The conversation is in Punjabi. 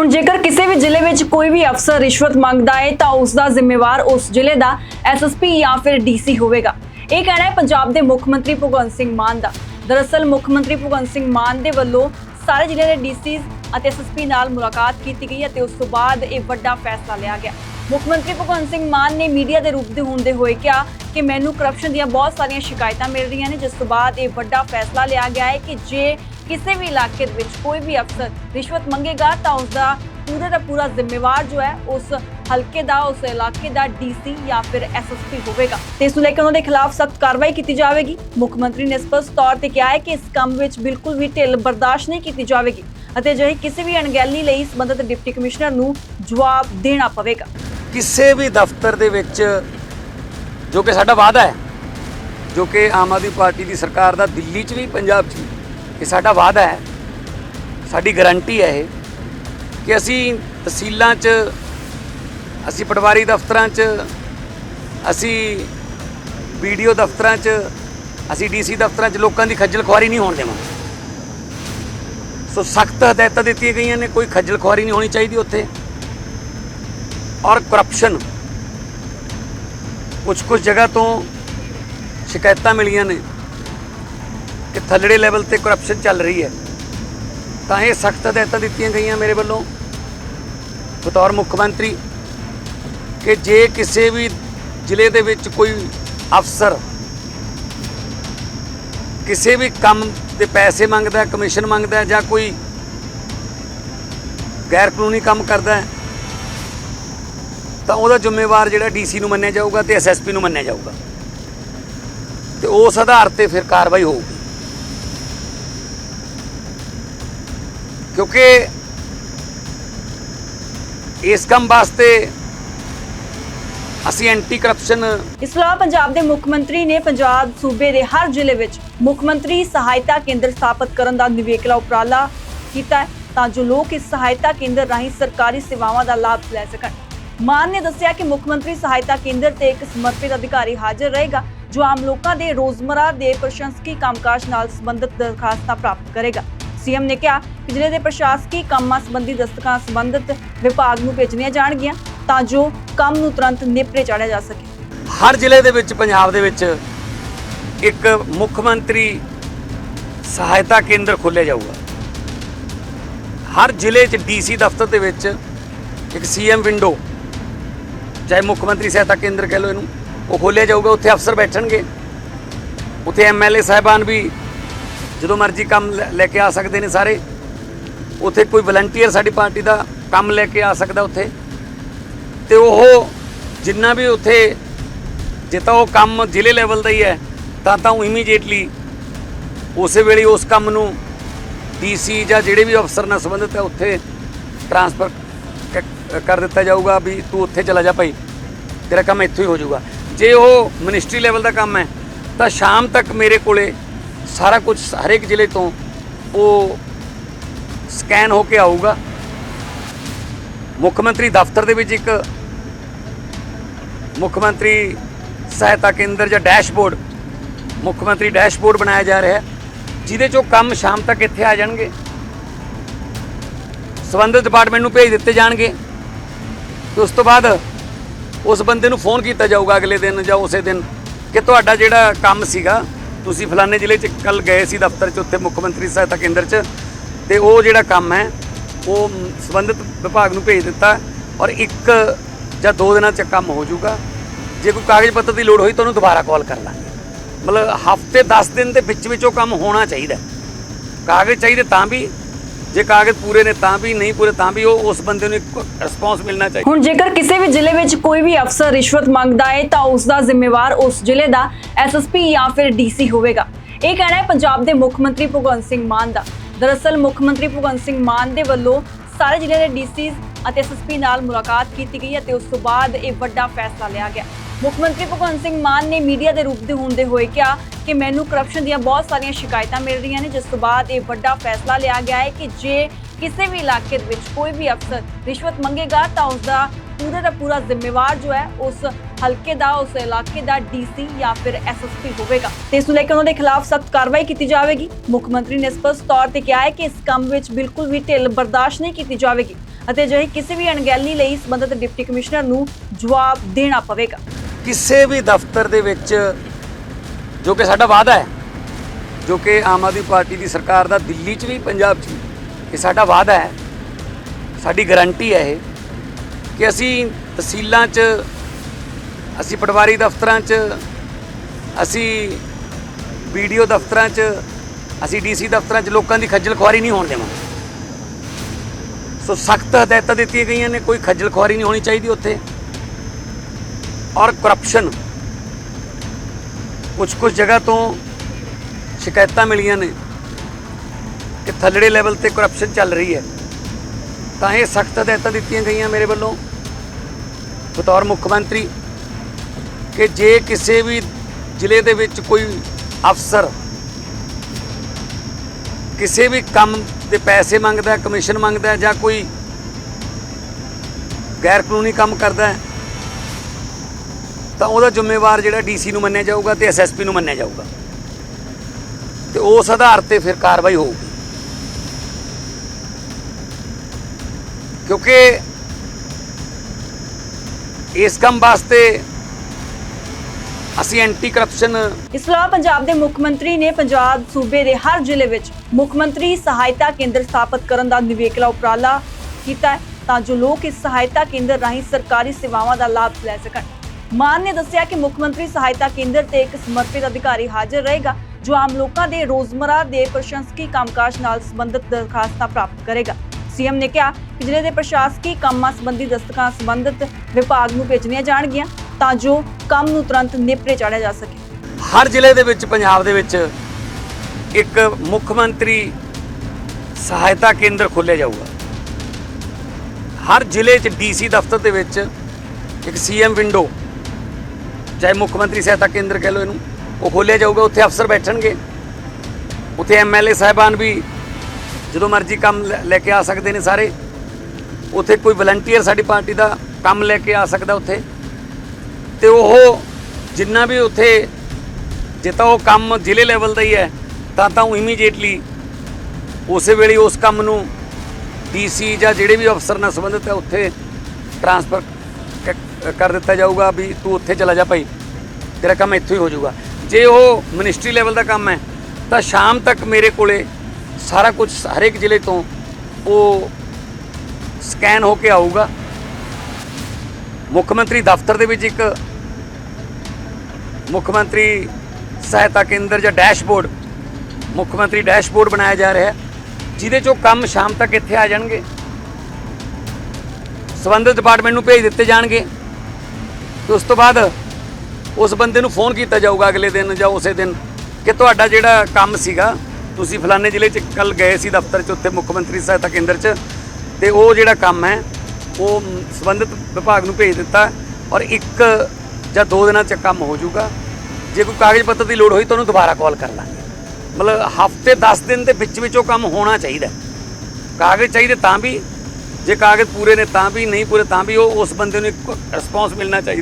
ਹੁਣ ਜੇਕਰ ਕਿਸੇ ਵੀ ਜ਼ਿਲ੍ਹੇ ਵਿੱਚ ਕੋਈ ਵੀ ਅਫਸਰ ਰਿਸ਼ਵਤ ਮੰਗਦਾ ਹੈ, ਤਾਂ ਉਸ ਦਾ ਜ਼ਿੰਮੇਵਾਰ ਉਸ ਜ਼ਿਲ੍ਹੇ ਦਾ ਐਸਐਸਪੀ ਜਾਂ ਫਿਰ ਡੀਸੀ ਹੋਵੇਗਾ। ਇਹ ਕਹਿਣਾ ਹੈ, ਪੰਜਾਬ ਦੇ ਮੁੱਖ ਮੰਤਰੀ ਭਗਵੰਤ ਸਿੰਘ ਮਾਨ ਦਾ। ਦਰਅਸਲ, ਮੁੱਖ ਮੰਤਰੀ ਭਗਵੰਤ ਸਿੰਘ ਮਾਨ ਦੇ ਵੱਲੋਂ ਸਾਰੇ ਜ਼ਿਲ੍ਹੇ ਦੇ ਡੀਸੀਜ਼ ਅਤੇ ਐਸਐਸਪੀ ਨਾਲ ਮੁਲਾਕਾਤ ਕੀਤੀ ਗਈ ਅਤੇ ਉਸ ਤੋਂ ਬਾਅਦ ਇਹ ਵੱਡਾ ਫੈਸਲਾ ਲਿਆ ਗਿਆ। ਮੁੱਖ ਮੰਤਰੀ ਭਗਵੰਤ ਸਿੰਘ ਮਾਨ ਨੇ ਮੀਡੀਆ ਦੇ ਰੂਪ ਦੇ ਹੁੰਦੇ ਹੋਏ ਕਿਹਾ ਕਿ ਮੈਨੂੰ ਕਰਪਸ਼ਨ ਦੀਆਂ ਬਹੁਤ ਸਾਰੀਆਂ ਸ਼ਿਕਾਇਤਾਂ ਮਿਲ ਰਹੀਆਂ ਨੇ, ਜਿਸ ਤੋਂ ਬਾਅਦ ਇਹ ਵੱਡਾ ਫੈਸਲਾ ਲਿਆ ਗਿਆ ਹੈ ਕਿ ਜੇ ਕਿਸੇ ਵੀ ਇਲਾਕੇ ਦੇ ਵਿੱਚ ਕੋਈ ਵੀ ਅਫਸਰ ਰਿਸ਼ਵਤ ਮੰਗੇਗਾ ਤਾਂ ਉਸ ਦਾ ਪੂਰਾ ਦਾ ਪੂਰਾ ਜ਼ਿੰਮੇਵਾਰ ਜੋ ਹੈ ਉਸ ਹਲਕੇ ਦਾ, ਉਸ ਇਲਾਕੇ ਦਾ ਡੀਸੀ ਜਾਂ ਫਿਰ ਐਸਐਸਪੀ ਹੋਵੇਗਾ। ਤੇ ਇਸ ਨੂੰ ਲੈ ਕੇ ਉਹਨਾਂ ਦੇ ਖਿਲਾਫ ਸਖਤ ਕਾਰਵਾਈ ਕੀਤੀ ਜਾਵੇਗੀ। ਮੁੱਖ ਮੰਤਰੀ ਨੇ ਸਪਸ਼ਟ ਤੌਰ ਤੇ ਕਿਹਾ ਹੈ ਕਿ ਇਸ ਕੰਮ ਵਿੱਚ ਬਿਲਕੁਲ ਵੀ ਢਿੱਲ ਬਰਦਾਸ਼ਤ ਨਹੀਂ ਕੀਤੀ ਜਾਵੇਗੀ ਅਤੇ ਅਜਿਹੀ ਕਿਸੇ ਵੀ ਅਣਗਹਿਲੀ ਲਈ ਸੰਬੰਧਿਤ ਡਿਪਟੀ ਕਮਿਸ਼ਨਰ ਨੂੰ ਜਵਾਬ ਦੇਣਾ ਪਵੇਗਾ। ਕਿਸੇ ਵੀ ਦਫ਼ਤਰ ਦੇ ਵਿੱਚ ਜੋ ਕਿ ਸਾਡਾ ਵਾਅਦਾ ਹੈ, ਜੋ ਕਿ ਆਮ ਆਦਮੀ ਪਾਰਟੀ ਦੀ ਸਰਕਾਰ ਦਾ, ਦਿੱਲੀ 'ਚ ਵੀ, ਪੰਜਾਬ 'ਚ ਵੀ ਇਹ ਸਾਡਾ ਵਾਅਦਾ ਹੈ, ਸਾਡੀ ਗਾਰੰਟੀ ਹੈ ਇਹ ਕਿ ਅਸੀਂ ਤਹਿਸੀਲਾਂ 'ਚ, ਅਸੀਂ ਪਟਵਾਰੀ ਦਫ਼ਤਰਾਂ 'ਚ, ਅਸੀਂ ਵੀਡੀਓ ਦਫ਼ਤਰਾਂ 'ਚ, ਅਸੀਂ ਡੀਸੀ ਦਫ਼ਤਰਾਂ 'ਚ ਲੋਕਾਂ ਦੀ ਖੱਜਲ ਖੁਆਰੀ ਨਹੀਂ ਹੋਣ ਦੇਵਾਂਗੇ। ਸੋ ਸਖਤ ਹਦਾਇਤਾਂ ਦਿੱਤੀਆਂ ਗਈਆਂ ਨੇ, ਕੋਈ ਖੱਜਲ ਖੁਆਰੀ ਨਹੀਂ ਹੋਣੀ ਚਾਹੀਦੀ ਉੱਥੇ। ਔਰ ਕਰਪਸ਼ਨ ਕੁਝ ਕੁਝ ਜਗ੍ਹਾ ਤੋਂ ਸ਼ਿਕਾਇਤਾਂ ਮਿਲੀਆਂ ਨੇ। ਕਿ ਥੱਲੜੇ ਲੈਵਲ ਤੇ ਕਰਪਸ਼ਨ ਚੱਲ ਰਹੀ ਹੈ। ਤਾਂ ਇਹ ਸਖਤ ਹਦਾਇਤਾਂ ਦਿੱਤੀਆਂ ਗਈਆਂ ਮੇਰੇ ਵੱਲੋਂ। ਬਤੌਰ ਮੁੱਖ ਮੰਤਰੀ, ਕਿ ਜੇ ਕਿਸੇ ਵੀ ਜ਼ਿਲ੍ਹੇ ਦੇ ਵਿੱਚ ਕੋਈ ਅਫਸਰ ਕਿਸੇ ਵੀ ਕੰਮ ਤੇ ਪੈਸੇ ਮੰਗਦਾ ਕਮਿਸ਼ਨ ਮੰਗਦਾ ਜਾਂ ਕੋਈ ਗੈਰ ਕਾਨੂੰਨੀ ਕੰਮ ਕਰਦਾ ਤਾਂ ਉਹਦਾ ਜ਼ਿੰਮੇਵਾਰ ਜਿਹੜਾ ਡੀਸੀ ਨੂੰ ਮੰਨਿਆ ਜਾਊਗਾ ਤੇ ਐਸਐਸਪੀ ਨੂੰ ਮੰਨਿਆ ਜਾਊਗਾ। ਤੇ ਉਸ ਆਧਾਰ ਤੇ ਫਿਰ ਕਾਰਵਾਈ ਹੋਊਗੀ। ਕਿਉਂਕਿ ਇਸ ਕੰਮ ਵਾਸਤੇ ਅਸੀਂ ਐਂਟੀ ਕਰਪਸ਼ਨ ਇਸ ਪੰਜਾਬ ਦੇ ਮੁੱਖ ਮੰਤਰੀ ਨੇ ਪੰਜਾਬ ਸੂਬੇ ਦੇ ਹਰ ਜ਼ਿਲ੍ਹੇ ਵਿੱਚ ਮੁੱਖ ਮੰਤਰੀ ਸਹਾਇਤਾ ਕੇਂਦਰ ਸਥਾਪਿਤ ਕਰਨ ਦਾ ਨਿਵੇਕਲਾ ਉਪਰਾਲਾ ਕੀਤਾ ਤਾਂ ਜੋ ਲੋਕ ਇਸ ਸਹਾਇਤਾ ਕੇਂਦਰ ਰਾਹੀਂ ਸਰਕਾਰੀ ਸੇਵਾਵਾਂ ਦਾ ਲਾਭ ਲੈ ਸਕਣ। ਮਾਨ ਨੇ ਦੱਸਿਆ ਕਿ ਮੁੱਖ ਮੰਤਰੀ ਸਹਾਇਤਾ ਕੇਂਦਰ ਤੇ ਇੱਕ ਸਮਰਪਿਤ ਅਧਿਕਾਰੀ ਹਾਜ਼ਰ ਰਹੇਗਾ, ਜੋ ਆਮ ਲੋਕਾਂ ਦੇ ਰੋਜ਼ਮਰਾ ਦੇ ਪ੍ਰਸ਼ੰਸਕੀ ਕੰਮਕਾਜ ਨਾਲ ਸੰਬੰਧਿਤ ਦਰਖਾਸਤਾਂ ਪ੍ਰਾਪਤ ਕਰੇਗਾ। ਸੀਐਮ ਨੇ ਕਿਹਾ ਕਿ ਜ਼ਿਲ੍ਹੇ ਦੇ ਪ੍ਰਸ਼ਾਸਕੀ ਕੰਮਾਂ ਸੰਬੰਧੀ ਦਸਤਕਾਂ ਸੰਬੰਧਿਤ ਵਿਭਾਗ ਨੂੰ ਭੇਜਣੀਆਂ ਜਾਣਗੀਆਂ ਤਾਂ ਜੋ ਕੰਮ ਨੂੰ ਤੁਰੰਤ ਨੇਪਰੇ ਚਾੜਿਆ ਜਾ ਸਕੇ। ਹਰ ਜ਼ਿਲ੍ਹੇ ਦੇ ਵਿੱਚ, ਪੰਜਾਬ ਦੇ ਵਿੱਚ ਇੱਕ ਮੁੱਖ ਮੰਤਰੀ ਸਹਾਇਤਾ ਕੇਂਦਰ ਖੋਲ੍ਹਿਆ ਜਾਊਗਾ। ਹਰ ਜ਼ਿਲ੍ਹੇ 'ਚ ਡੀਸੀ ਦਫ਼ਤਰ ਦੇ ਵਿੱਚ ਇੱਕ ਸੀਐਮ ਵਿੰਡੋ, ਚਾਹੇ ਮੁੱਖ ਮੰਤਰੀ ਸਹਾਇਤਾ ਕੇਂਦਰ ਕਹਿ ਲਓ ਇਹਨੂੰ, ਉਹ ਖੋਲ੍ਹਿਆ ਜਾਊਗਾ। ਉੱਥੇ ਅਫਸਰ ਬੈਠਣਗੇ। ਉੱਥੇ ਐਮਐਲਏ ਸਾਹਿਬਾਨ ਵੀ ਜਦੋਂ ਮਰਜ਼ੀ ਕੰਮ ਲੈ- ਲੈ ਕੇ ਆ ਸਕਦੇ ਨੇ ਸਾਰੇ। ਉੱਥੇ ਕੋਈ ਵਲੰਟੀਅਰ ਸਾਡੀ ਪਾਰਟੀ ਦਾ ਕੰਮ ਲੈ ਕੇ ਆ ਸਕਦਾ ਉੱਥੇ। ਤੇ ਉਹ ਜਿੰਨਾ ਵੀ ਉੱਥੇ ਜੇ ਤਾਂ ਉਹ ਕੰਮ ਜ਼ਿਲ੍ਹੇ ਲੈਵਲ ਦਾ ਹੀ ਹੈ, ਤਾਂ ਤਾਂ ਉਹ ਇਮੀਡੀਏਟਲੀ ਉਸੇ ਵੇਲੇ ਉਸ ਕੰਮ ਨੂੰ ਡੀਸੀ ਜਾਂ ਜਿਹੜੇ ਵੀ ਅਫਸਰ ਨਾਲ ਸੰਬੰਧਿਤ ਹੈ, ਉੱਥੇ ਟਰਾਂਸਫਰ ਕਰ ਦਿੱਤਾ ਜਾਊਗਾ ਵੀ ਤੂੰ ਉੱਥੇ ਚਲਾ ਜਾ ਭਾਈ। ਤੇਰਾ ਕੰਮ ਇੱਥੋਂ ਹੀ ਹੋ ਜਾਊਗਾ। ਜੇ ਉਹ ਮਿਨਿਸਟਰੀ ਲੈਵਲ ਦਾ ਕੰਮ ਹੈ, ਤਾਂ ਸ਼ਾਮ ਤੱਕ ਮੇਰੇ ਕੋਲੇ ਸਾਰਾ ਕੁਝ ਹਰੇਕ ਜ਼ਿਲ੍ਹੇ ਤੋਂ ਉਹ ਸਕੈਨ ਹੋ ਕੇ ਆਊਗਾ। ਮੁੱਖ ਮੰਤਰੀ ਦਫ਼ਤਰ ਦੇ ਵਿੱਚ ਇੱਕ ਮੁੱਖ ਮੰਤਰੀ ਸਹਾਇਤਾ ਕੇਂਦਰ ਜਾਂ ਡੈਸ਼ਬੋਰਡ, ਮੁੱਖ ਮੰਤਰੀ ਡੈਸ਼ਬੋਰਡ ਬਣਾਇਆ ਜਾ ਰਿਹਾ ਹੈ, ਜਿਹਦੇ ਚੋਂ ਕੰਮ ਸ਼ਾਮ ਤੱਕ ਇੱਥੇ ਆ ਜਾਣਗੇ। ਸੰਬੰਧਿਤ ਡਿਪਾਰਟਮੈਂਟ ਨੂੰ ਭੇਜ ਦਿੱਤੇ ਜਾਣਗੇ। ਤੇ ਉਸ ਤੋਂ ਬਾਅਦ ਉਸ ਬੰਦੇ ਨੂੰ ਫੋਨ ਕੀਤਾ ਜਾਊਗਾ ਅਗਲੇ ਦਿਨ ਜਾਂ ਉਸੇ ਦਿਨ ਕਿ ਤੁਹਾਡਾ ਜਿਹੜਾ ਕੰਮ ਸੀਗਾ ਤੁਸੀਂ ਫਲਾਣੇ ਜ਼ਿਲ੍ਹੇ 'ਚ ਕੱਲ ਗਏ ਸੀ ਦਫ਼ਤਰ 'ਚ, ਉੱਥੇ ਮੁੱਖ ਮੰਤਰੀ ਸਹਾਇਤਾ ਕੇਂਦਰ 'ਚ, ਤੇ ਉਹ ਜਿਹੜਾ ਕੰਮ ਹੈ, ਉਹ ਸੰਬੰਧਿਤ ਵਿਭਾਗ ਨੂੰ ਭੇਜ ਦਿੱਤਾ ਔਰ ਇੱਕ ਜਾਂ ਦੋ ਦਿਨਾਂ 'ਚ ਕੰਮ ਹੋ ਜਾਊਗਾ। ਜੇ ਕੋਈ ਕਾਗਜ਼ ਪੱਤਰ ਦੀ ਲੋੜ ਹੋਈ ਤਾਂ ਉਹਨੂੰ ਦੁਬਾਰਾ ਕਾਲ ਕਰ ਲਾਂਗੇ। ਮਤਲਬ ਹਫ਼ਤੇ 10 ਦਿਨ ਦੇ ਵਿੱਚ ਵਿੱਚ ਉਹ ਕੰਮ ਹੋਣਾ ਚਾਹੀਦਾ ਕਾਗਜ਼ ਚਾਹੀਦੇ ਤਾਂ ਵੀ ਜੇ ਕਾਗਜ਼ ਪੂਰੇ ਨੇ ਤਾਂ ਵੀ, ਨਹੀਂ ਪੂਰੇ ਤਾਂ ਵੀ ਉਹ ਉਸ ਬੰਦੇ ਨੂੰ ਇੱਕ ਰਿਸਪੌਂਸ ਮਿਲਣਾ ਚਾਹੀਦਾ। ਹੁਣ ਜੇਕਰ ਕਿਸੇ ਵੀ ਜ਼ਿਲ੍ਹੇ ਵਿੱਚ ਕੋਈ ਵੀ ਅਫਸਰ ਰਿਸ਼ਵਤ ਮੰਗਦਾ ਹੈ ਤਾਂ ਉਸ ਦਾ ਜ਼ਿੰਮੇਵਾਰ ਉਸ ਜ਼ਿਲ੍ਹੇ ਦਾ ਐਸਐਸਪੀ ਜਾਂ ਫਿਰ ਡੀਸੀ ਹੋਵੇਗਾ। ਇਹ ਕਹਿਣਾ ਹੈ ਪੰਜਾਬ ਦੇ ਮੁੱਖ ਮੰਤਰੀ ਭਗਵੰਤ ਸਿੰਘ ਮਾਨ ਦਾ। ਦਰਅਸਲ ਮੁੱਖ ਮੰਤਰੀ ਭਗਵੰਤ ਸਿੰਘ ਮਾਨ ਦੇ ਵੱਲੋਂ ਸਾਰੇ ਜ਼ਿਲ੍ਹੇ ਦੇ ਡੀਸੀਜ਼ ਅਤੇ ਐਸਐਸਪੀ ਨਾਲ ਮੁਲਾਕਾਤ ਕੀਤੀ ਗਈ ਅਤੇ ਉਸ ਤੋਂ ਬਾਅਦ ਇਹ ਵੱਡਾ ਫੈਸਲਾ ਲਿਆ ਗਿਆ। ਮੁੱਖ ਮੰਤਰੀ ਭਗਵੰਤ ਸਿੰਘ ਮਾਨ ਨੇ ਮੀਡੀਆ ਦੇ ਰੂਪ ਦੇ ਹੁੰਦੇ ਹੋਏ ਕਿਹਾ ਕਿ ਮੈਨੂੰ ਕਰਪਸ਼ਨ ਦੀਆਂ ਬਹੁਤ ਸਾਰੀਆਂ ਸ਼ਿਕਾਇਤਾਂ ਮਿਲ ਰਹੀਆਂ ਨੇ, ਜਿਸ ਤੋਂ ਬਾਅਦ ਇਹ ਵੱਡਾ ਫੈਸਲਾ ਲਿਆ ਗਿਆ ਹੈ ਕਿ ਜੇ ਕਿਸੇ ਵੀ ਇਲਾਕੇ ਦੇ ਵਿੱਚ ਕੋਈ ਵੀ ਅਫਸਰ ਰਿਸ਼ਵਤ ਮੰਗੇਗਾ ਤਾਂ ਉਸ ਦਾ ਪੂਰਾ ਦਾ ਪੂਰਾ ਜ਼ਿੰਮੇਵਾਰ ਜੋ ਹੈ ਉਸ ਹਲਕੇ ਦਾ, ਉਸ ਇਲਾਕੇ ਦਾ ਡੀਸੀ ਜਾਂ ਫਿਰ ਐਸਐਸਪੀ ਹੋਵੇਗਾ। ਤੇ ਇਸ ਨੂੰ ਲੈ ਕੇ ਉਹਨਾਂ ਦੇ ਖਿਲਾਫ ਸਖਤ ਕਾਰਵਾਈ ਕੀਤੀ ਜਾਵੇਗੀ। ਮੁੱਖ ਮੰਤਰੀ ਨੇ ਸਪਸ਼ਟ ਤੌਰ ਤੇ ਕਿਹਾ ਹੈ ਕਿ ਇਸ ਕੰਮ ਵਿੱਚ ਬਿਲਕੁਲ ਵੀ ਢਿੱਲ ਬਰਦਾਸ਼ਤ ਨਹੀਂ ਕੀਤੀ ਜਾਵੇਗੀ। ਅਤੇ ਅਜਿਹੀ ਕਿਸੇ ਵੀ ਅਣਗਹਿਲੀ ਲਈ ਸੰਬੰਧਿਤ ਡਿਪਟੀ ਕਮਿਸ਼ਨਰ ਨੂੰ ਜਵਾਬ ਦੇਣਾ ਪਵੇਗਾ। ਕਿਸੇ ਵੀ ਦਫ਼ਤਰ ਦੇ ਵਿੱਚ, ਜੋ ਕਿ ਸਾਡਾ ਵਾਅਦਾ ਹੈ, ਜੋ ਕਿ ਆਮ ਆਦਮੀ ਪਾਰਟੀ ਦੀ ਸਰਕਾਰ ਦਾ ਦਿੱਲੀ 'ਚ ਵੀ, ਪੰਜਾਬ 'ਚ ਵੀ, ਇਹ ਸਾਡਾ ਵਾਅਦਾ ਹੈ, ਸਾਡੀ ਗਾਰੰਟੀ ਹੈ ਇਹ, ਕਿ ਅਸੀਂ ਤਹਿਸੀਲਾਂ 'ਚ, ਅਸੀਂ ਪਟਵਾਰੀ ਦਫ਼ਤਰਾਂ 'ਚ, ਅਸੀਂ ਵੀਡੀਓ ਦਫ਼ਤਰਾਂ 'ਚ, ਅਸੀਂ ਡੀਸੀ ਦਫ਼ਤਰਾਂ 'ਚ ਲੋਕਾਂ ਦੀ ਖੱਜਲ ਖੁਆਰੀ ਨਹੀਂ ਹੋਣ ਦੇਵਾਂਗੇ। ਸੋ ਸਖਤ ਹਦਾਇਤਾਂ ਦਿੱਤੀਆਂ ਗਈਆਂ ਨੇ, ਕੋਈ ਖੱਜਲ ਖੁਆਰੀ ਨਹੀਂ ਹੋਣੀ ਚਾਹੀਦੀ ਉੱਥੇ। ਔਰ ਕਰਪਸ਼ਨ ਕੁਝ ਕੁਝ ਜਗ੍ਹਾ ਤੋਂ ਸ਼ਿਕਾਇਤਾਂ ਮਿਲੀਆਂ ਨੇ ਕਿ ਥੱਲੜੇ ਲੈਵਲ ਤੇ ਕਰਪਸ਼ਨ ਚੱਲ ਰਹੀ ਹੈ ਤਾਂ ਇਹ ਸਖਤ ਹਦਾਇਤਾਂ ਦਿੱਤੀਆਂ ਗਈਆਂ ਮੇਰੇ ਵੱਲੋਂ ਬਤੌਰ ਮੁੱਖ ਮੰਤਰੀ ਕਿ ਜੇ ਕਿਸੇ ਵੀ ਜ਼ਿਲ੍ਹੇ ਦੇ ਵਿੱਚ ਕੋਈ ਅਫਸਰ ਕਿਸੇ ਵੀ ਕੰਮ ਦੇ ਪੈਸੇ ਮੰਗਦਾ ਕਮਿਸ਼ਨ ਮੰਗਦਾ ਜਾਂ ਕੋਈ ਗੈਰ ਕਾਨੂੰਨੀ ਕੰਮ ਕਰਦਾ ਹੈ ਤਾਂ ਉਹਦਾ ਜ਼ਿੰਮੇਵਾਰ ਜਿਹੜਾ ਡੀਸੀ ਨੂੰ ਮੰਨਿਆ ਜਾਊਗਾ ਤੇ ਐਸਐਸਪੀ ਨੂੰ ਮੰਨਿਆ ਜਾਊਗਾ। ਤੇ ਉਸ ਆਧਾਰ ਤੇ ਫਿਰ ਕਾਰਵਾਈ ਹੋਊਗੀ। ਕਿਉਂਕਿ ਇਸ ਕੰਮ ਵਾਸਤੇ ਅਸੀਂ ਐਂਟੀ ਕਰਪਸ਼ਨ ਇਸ ਪੰਜਾਬ ਦੇ ਮੁੱਖ ਮੰਤਰੀ ਨੇ ਪੰਜਾਬ ਸੂਬੇ ਦੇ ਹਰ ਜ਼ਿਲ੍ਹੇ ਵਿੱਚ ਮੁੱਖ ਮੰਤਰੀ ਸਹਾਇਤਾ ਕੇਂਦਰ ਸਥਾਪਿਤ ਕਰਨ ਦਾ ਨਿਵੇਕਲਾ ਉਪਰਾਲਾ ਕੀਤਾ ਤਾਂ ਜੋ ਲੋਕ ਇਸ ਸਹਾਇਤਾ ਕੇਂਦਰ ਰਾਹੀਂ ਸਰਕਾਰੀ ਸੇਵਾਵਾਂ ਦਾ ਲਾਭ ਲੈ ਸਕਣ। ਮਾਨ ਨੇ ਦੱਸਿਆ ਕਿ ਮੁੱਖ ਮੰਤਰੀ ਸਹਾਇਤਾ ਕੇਂਦਰ ਤੇ ਇੱਕ ਸਮਰਪਿਤ ਅਧਿਕਾਰੀ ਹਾਜ਼ਰ ਰਹੇਗਾ, ਜੋ ਆਮ ਲੋਕਾਂ ਦੇ ਰੋਜ਼ਮਰਾ ਦੇ ਪ੍ਰਸ਼ੰਸਕੀ ਕੰਮਕਾਜ ਨਾਲ ਸੰਬੰਧਿਤ ਦਰਖਾਸਤਾਂ ਪ੍ਰਾਪਤ ਕਰੇਗਾ। ਸੀਐਮ ਨੇ ਕਿਹਾ ਕਿ ਜ਼ਿਲ੍ਹੇ ਦੇ ਪ੍ਰਸ਼ਾਸਕੀ ਕੰਮਾਂ ਸੰਬੰਧੀ ਦਸਤਕਾਂ ਸੰਬੰਧਿਤ ਵਿਭਾਗ ਨੂੰ ਭੇਜਣੀਆਂ ਜਾਣਗੀਆਂ, ਤਾਂ ਜੋ ਕੰਮ ਨੂੰ ਤੁਰੰਤ ਨੇਪਰੇ ਚਾੜਿਆ ਜਾ ਸਕੇ। ਹਰ ਜ਼ਿਲ੍ਹੇ ਦੇ ਵਿੱਚ, ਪੰਜਾਬ ਦੇ ਵਿੱਚ ਇੱਕ ਮੁੱਖ ਮੰਤਰੀ ਸਹਾਇਤਾ ਕੇਂਦਰ ਖੋਲ੍ਹਿਆ ਜਾਊਗਾ। ਹਰ ਜ਼ਿਲ੍ਹੇ 'ਚ ਡੀਸੀ ਦਫ਼ਤਰ ਦੇ ਵਿੱਚ ਇੱਕ ਸੀਐਮ ਵਿੰਡੋ ਚਾਹੇ ਮੁੱਖ ਮੰਤਰੀ ਸਹਾਇਤਾ ਕੇਂਦਰ ਕਹਿ ਲਓ ਇਹਨੂੰ, ਉਹ ਖੋਲ੍ਹਿਆ ਜਾਊਗਾ, ਉੱਥੇ ਅਫਸਰ ਬੈਠਣਗੇ। ਉੱਥੇ ਐਮਐਲਏ ਸਾਹਿਬਾਨ ਵੀ ਜਦੋਂ ਮਰਜ਼ੀ ਕੰਮ ਲੈ- ਲੈ ਕੇ ਆ ਸਕਦੇ ਨੇ ਸਾਰੇ। ਉੱਥੇ ਕੋਈ ਵਲੰਟੀਅਰ ਸਾਡੀ ਪਾਰਟੀ ਦਾ ਕੰਮ ਲੈ ਕੇ ਆ ਸਕਦਾ ਉੱਥੇ। ਤੇ ਉਹ ਜਿੰਨਾ ਵੀ ਉੱਥੇ, ਜੇ ਤਾਂ ਉਹ ਕੰਮ ਜ਼ਿਲ੍ਹੇ ਲੈਵਲ ਦਾ ਹੀ ਹੈ, ਤਾਂ ਤਾਂ ਉਹ ਇਮੀਡੀਏਟਲੀ ਉਸੇ ਵੇਲੇ ਉਸ ਕੰਮ ਨੂੰ ਡੀਸੀ ਜਾਂ ਜਿਹੜੇ ਵੀ ਅਫਸਰ ਨਾਲ ਸੰਬੰਧਿਤ ਹੈ, ਉੱਥੇ ਟਰਾਂਸਫਰ ਕਰ ਦਿੱਤਾ ਜਾਊਗਾ ਵੀ ਤੂੰ ਉੱਥੇ ਚਲਾ ਜਾ ਭਾਈ। ਤੇਰਾ ਕੰਮ ਇੱਥੋਂ ਹੀ ਹੋ ਜਾਊਗਾ। ਜੇ ਉਹ ਮਿਨਿਸਟਰੀ ਲੈਵਲ ਦਾ ਕੰਮ ਹੈ, ਤਾਂ ਸ਼ਾਮ ਤੱਕ ਮੇਰੇ ਕੋਲੇ ਸਾਰਾ ਕੁਝ ਹਰੇਕ ਜ਼ਿਲ੍ਹੇ ਤੋਂ ਉਹ ਸਕੈਨ ਹੋ ਕੇ ਆਊਗਾ। ਮੁੱਖ ਮੰਤਰੀ ਦਫ਼ਤਰ ਦੇ ਵਿੱਚ ਇੱਕ ਮੁੱਖ ਮੰਤਰੀ ਸਹਾਇਤਾ ਕੇਂਦਰ ਜਾਂ ਡੈਸ਼ਬੋਰਡ ਮੁੱਖ ਮੰਤਰੀ ਡੈਸ਼ਬੋਰਡ ਬਣਾਇਆ ਜਾ ਰਿਹਾ ਜਿਹਦੇ ਚੋਂ ਕੰਮ ਸ਼ਾਮ ਤੱਕ ਇੱਥੇ ਆ ਜਾਣਗੇ। ਸੰਬੰਧਿਤ ਡਿਪਾਰਟਮੈਂਟ ਨੂੰ ਭੇਜ ਦਿੱਤੇ ਜਾਣਗੇ। ਤੇ ਉਸ ਤੋਂ ਬਾਅਦ ਉਸ ਬੰਦੇ ਨੂੰ ਫੋਨ ਕੀਤਾ ਜਾਊਗਾ ਅਗਲੇ ਦਿਨ ਜਾਂ ਉਸੇ ਦਿਨ ਕਿ ਤੁਹਾਡਾ ਜਿਹੜਾ ਕੰਮ ਸੀਗਾ, ਤੁਸੀਂ ਫਲਾਣੇ ਜ਼ਿਲ੍ਹੇ 'ਚ ਕੱਲ ਗਏ ਸੀ ਦਫ਼ਤਰ 'ਚ, ਉੱਥੇ ਮੁੱਖ ਮੰਤਰੀ ਸਹਾਇਤਾ ਕੇਂਦਰ 'ਚ, ਤੇ ਉਹ ਜਿਹੜਾ ਕੰਮ ਹੈ, ਉਹ ਸੰਬੰਧਿਤ ਵਿਭਾਗ ਨੂੰ ਭੇਜ ਦਿੱਤਾ ਔਰ ਇੱਕ ਜਾਂ ਦੋ ਦਿਨਾਂ 'ਚ ਕੰਮ ਹੋ ਜਾਊਗਾ। ਜੇ ਕੋਈ ਕਾਗਜ਼ ਪੱਤਰ ਦੀ ਲੋੜ ਹੋਈ ਤਾਂ ਉਹਨੂੰ ਦੁਬਾਰਾ ਕਾਲ ਕਰ ਲਾਂਗੇ। ਮਤਲਬ ਹਫ਼ਤੇ 10 ਦਿਨ ਦੇ ਵਿੱਚ ਵਿੱਚ ਉਹ ਕੰਮ ਹੋਣਾ ਚਾਹੀਦਾ ਕਾਗਜ਼ ਚਾਹੀਦੇ ਤਾਂ ਵੀ, ਜੇ ਕਾਗਜ਼ ਪੂਰੇ ਨੇ ਤਾਂ ਵੀ, ਨਹੀਂ ਪੂਰੇ ਤਾਂ ਵੀ ਉਹ ਉਸ ਬੰਦੇ ਨੂੰ ਇੱਕ ਰਿਸਪੌਂਸ ਮਿਲਣਾ ਚਾਹੀਦਾ।